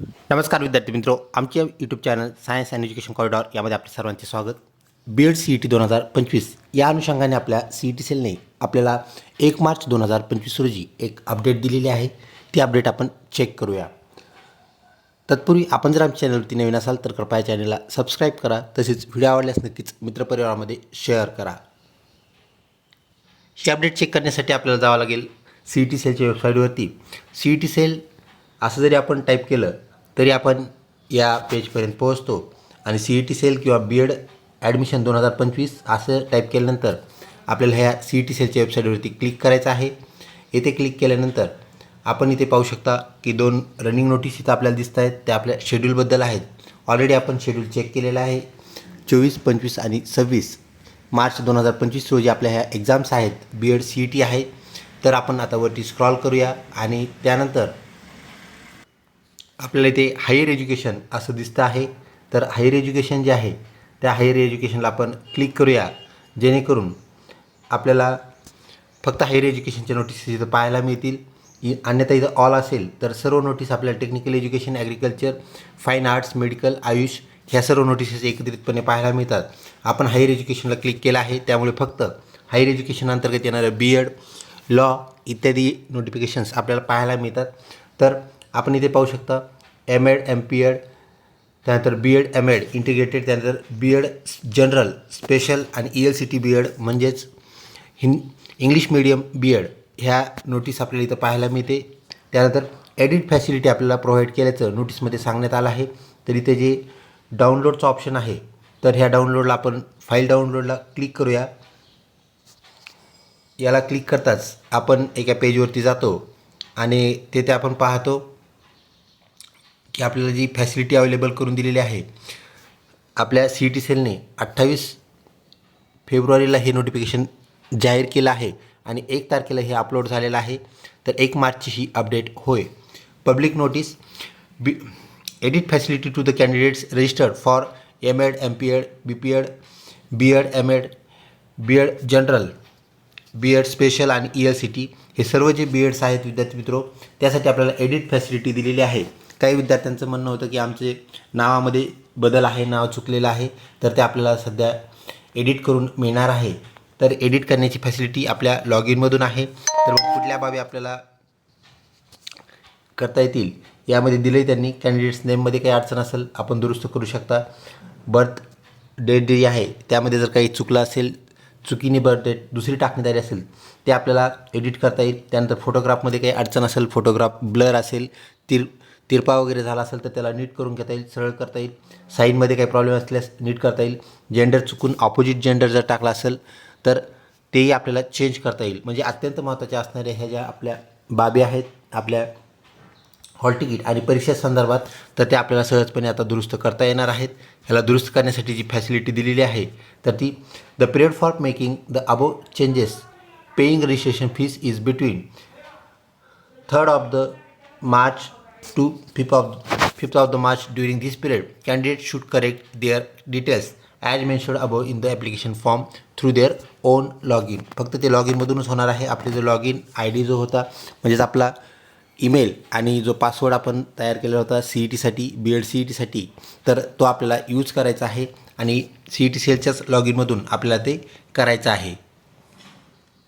नमस्कार विद्यार्थी मित्रो आमच्या YouTube channel science and education corridor यामध्ये आपले सर्वांचे स्वागत. B Ed C E T दोन हजार पंचवीस या अनुषंगाने आपल्या सी ई टी सेलने आपल्याला एक मार्च दोन हजार पंचवीस रोजी एक अपडेट दिलेली आहे. ती अपडेट आपण चेक करूया. तत्पूर्वी आपण जर आमच्या चॅनलवरती नवीन असाल तर कृपया चॅनलला सबस्क्राईब करा. तसेच व्हिडिओ आवडल्यास नक्कीच मित्रपरिवारामध्ये शेअर करा. ही अपडेट चेक करण्यासाठी आपल्याला जावं लागेल सी ई टी सेलच्या वेबसाईटवरती सी ई टी सेल असं जरी आपण टाईप केलं तरी आपण या पेजपर्यंत पोहोचतो. आणि सी ई टी सेल किंवा बी एड ॲडमिशन दोन हजार पंचवीस असं टाईप केल्यानंतर आपल्याला ह्या सी ई टी सेलच्या वेबसाईटवरती क्लिक करायचं आहे. येथे क्लिक केल्यानंतर आपण इथे पाहू शकता की दोन रनिंग नोटीस इथं आपल्याला दिसत आहेत. त्या आपल्या शेड्यूलबद्दल आहेत. ऑलरेडी आपण शेड्यूल चेक केलेलं आहे. चोवीस पंचवीस आणि सव्वीस मार्च दोन हजार पंचवीस रोजी आपल्या ह्या एक्झाम्स आहेत. B Ed C E T आहे. तर आपण आता वरती स्क्रॉल करूया आणि त्यानंतर आपल्याला इथे हायर एज्युकेशन असं दिसतं आहे. तर हायर एज्युकेशन जे आहे त्या हायर एज्युकेशनला आपण क्लिक करूया. जेणेकरून आपल्याला फक्त हायर एज्युकेशनच्या नोटीस इथं पाहायला मिळतील. अन्यथा इथं ऑल असेल तर सर्व नोटीस आपल्याला technical education agriculture fine arts medical AYUSH ह्या सर्व नोटिसेस एकत्रितपणे पाहायला मिळतात. आपण हायर एज्युकेशनला क्लिक केलं आहे. त्यामुळे फक्त हायर एज्युकेशन अंतर्गत येणारं बी एड लॉ इत्यादी नोटिफिकेशन्स आपल्याला पाहायला मिळतात. तर आपण इथे पाहू शकता M Ed M P Ed त्यानंतर B Ed M Ed integrated त्यानंतर बी एड जनरल स्पेशल आणि E L C T B Ed म्हणजेच हिं इंग्लिश मिडियम बी एड ह्या नोटीस आपल्याला इथं पाहायला मिळते. त्यानंतर एडिट फॅसिलिटी आपल्याला प्रोव्हाइड केल्याचं नोटीसमध्ये सांगण्यात आलं आहे. तर इथे जे डाउनलोडचं ऑप्शन आहे तर ह्या डाउनलोडला आपण फाईल डाउनलोडला क्लिक करूया. याला क्लिक करताच आपण एका पेजवरती जातो आणि तेथे आपण पाहतो की आपल्याला जी फॅसिलिटी अवेलेबल करून दिलेली आहे आपल्या सी टी सेलने अठ्ठावीस फेब्रुवारीला हे नोटिफिकेशन जाहीर केलं आहे आणि एक तारखेला हे अपलोड झालेलं आहे तर एक मार्चची ही अपडेट होय. Public notice B edit facility to the candidates registered for M Ed M P Ed B P Ed B Ed M Ed B Ed general B Ed special आणि ई एल सी टी हे सर्व जे बी AIDS आहेत विद्यार्थी मित्रो त्यासाठी आपल्याला edit facility दिलेली आहे. काही विद्यार्थ्यांचं म्हणणं होतं की आमचे नावामध्ये बदल आहे नाव चुकलेलं आहे तर ते आपल्याला सध्या एडिट करून मिळणार आहे. तर एडिट करण्याची फॅसिलिटी आपल्या लॉग इनमधून आहे. तर मग कुठल्या बाबी आपल्याला करता येतील यामध्ये दिले त्यांनी कॅन्डिडेट्स नेममध्ये काही अडचण असेल आपण दुरुस्त करू शकता. बर्थ डेट जी आहे त्यामध्ये जर काही चुकलं असेल चुकीने बर्थ डेट दुसरी टाकण्यात आली असेल ते आपल्याला एडिट करता येईल. त्यानंतर फोटोग्राफमध्ये काही अडचण असेल फोटोग्राफ ब्लर असेल ती तिरपा वगैरे झाला असेल तर त्याला नीट करून घेता येईल सरळ करता येईल. साईनमध्ये काही प्रॉब्लेम असल्यास नीट करता येईल. जेंडर चुकून ऑपोजिट जेंडर जर टाकला असेल तर तेही आपल्याला चेंज करता येईल. म्हणजे अत्यंत महत्त्वाच्या असणाऱ्या ह्या ज्या आपल्या बाबी आहेत आपल्या हॉल तिकीट आणि परीक्षे संदर्भात तर ते आपल्याला सहजपणे आता दुरुस्त करता येणार आहेत. ह्याला दुरुस्त करण्यासाठी जी फॅसिलिटी दिलेली आहे तर ती the period for making the above changes paying registration fees is between third of the March to fifth of fifth of the March during this period candidates should correct their details as mentioned above in the application form through their own log in फक्त ते log इनमधूनच होणार आहे. आपले जो log in I D जो होता म्हणजेच आपला ईमेल आणि जो पासवर्ड आपण तयार केलेला होता सी ई टीसाठी बी एड सी ई टीसाठी तर तो आपल्याला यूज करायचा आहे आणि सी ई टी सेलच्याच लॉग इनमधून आपल्याला ते करायचं आहे.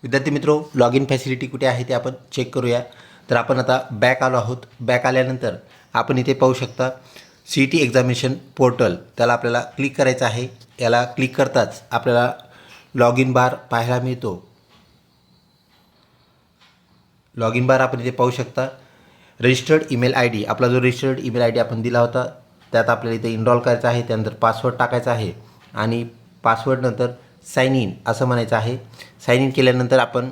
विद्यार्थी मित्रो लॉग इन फॅसिलिटी कुठे आहे ते आपण चेक करूया. तर आपण आता बॅक आलो आहोत. बॅक आल्यानंतर आपण इथे पाहू शकता C E T examination portal त्याला आपल्याला क्लिक करायचं आहे. याला क्लिक करताच आपल्याला लॉग इन बार पाहायला मिळतो. लॉग इन बार आपण इथे पाहू शकता. रजिस्टर्ड ईमेल आय डी आपला जो रजिस्टर्ड ईमेल आय डी आपण दिला होता त्यात आपल्याला इथे इनरॉल करायचं आहे. त्यानंतर पासवर्ड टाकायचा आहे. आणि पासवर्डनंतर साईन इन असं म्हणायचं आहे. साईन इन केल्यानंतर आपण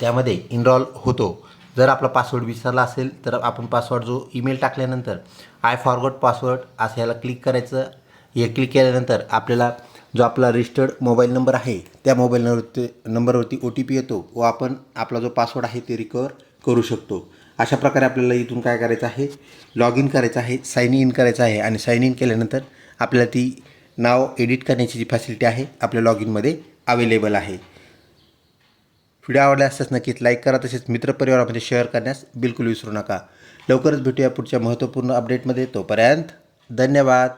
त्यामध्ये इनरॉल होतो. जर आपला पासवर्ड विसरला असेल तर आपण पासवर्ड जो ईमेल टाकल्यानंतर आय फॉरवर्ड पासवर्ड असं याला क्लिक करायचं. हे क्लिक केल्यानंतर आपल्याला जो आपला रजिस्टर्ड मोबाईल नंबर आहे त्या मोबाईल नंबरवरती नंबरवरती ओ टी पी येतो व आपण आपला जो पासवर्ड आहे ते रिकवर करू शकतो. अशा प्रकारे आपल्याला इथून काय करायचं आहे? लॉग इन करायचं आहे साईन इन करायचं आहे आणि साईन इन केल्यानंतर आपल्याला ती नाव एडिट करण्याची जी फॅसिलिटी आहे आपल्या लॉग इनमध्ये अवेलेबल आहे. व्हिडिओ आवडला असल्यास नक्कीच लाईक करा. तसेच मित्रपरिवारामध्ये म्हणजे शेअर करण्यास बिलकुल विसरू नका. लवकरच भेटूया पुढच्या महत्त्वपूर्ण अपडेटमध्ये तोपर्यंत धन्यवाद.